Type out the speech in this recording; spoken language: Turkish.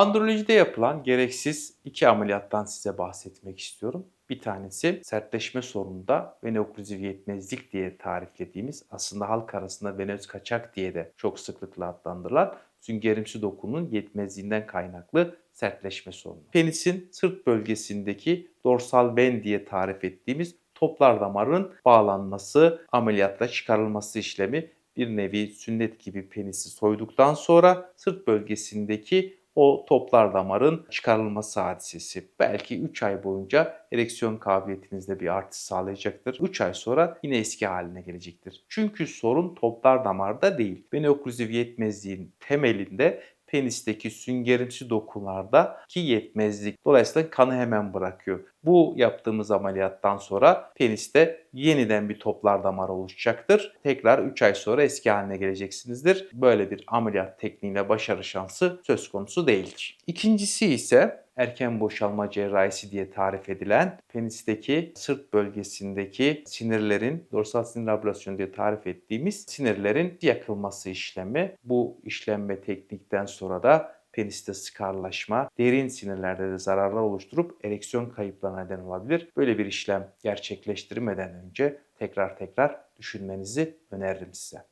Androlojide yapılan gereksiz iki ameliyattan size bahsetmek istiyorum. Bir tanesi sertleşme sorununda venöoklüzif yetmezlik diye tariflediğimiz aslında halk arasında venöz kaçak diye de çok sıklıkla adlandırılan süngerimsi dokunun yetmezliğinden kaynaklı sertleşme sorunu. Penisin sırt bölgesindeki dorsal ven diye tarif ettiğimiz toplar damarın bağlanması, ameliyatla çıkarılması işlemi bir nevi sünnet gibi penisi soyduktan sonra sırt bölgesindeki o toplar damarın çıkarılması hadisesi. Belki 3 ay boyunca ereksiyon kabiliyetinizde bir artış sağlayacaktır. 3 ay sonra yine eski haline gelecektir. Çünkü sorun toplar damarda değil. Venöoklüzif yetmezliğin temelinde penisteki süngerimsi dokulardaki yetmezlik. Dolayısıyla kanı hemen bırakıyor. Bu yaptığımız ameliyattan sonra peniste yeniden bir toplar damar oluşacaktır. Tekrar 3 ay sonra eski haline geleceksinizdir. Böyle bir ameliyat tekniğiyle başarı şansı söz konusu değildir. İkincisi ise erken boşalma cerrahisi diye tarif edilen penisteki sırt bölgesindeki sinirlerin dorsal sinir ablasyonu diye tarif ettiğimiz sinirlerin yakılması işlemi. Bu işlenme teknikten sonra da peniste sıkarlaşma, derin sinirlerde de zararlar oluşturup ereksiyon kayıplarına neden olabilir. Böyle bir işlem gerçekleştirmeden önce tekrar tekrar düşünmenizi öneririm size.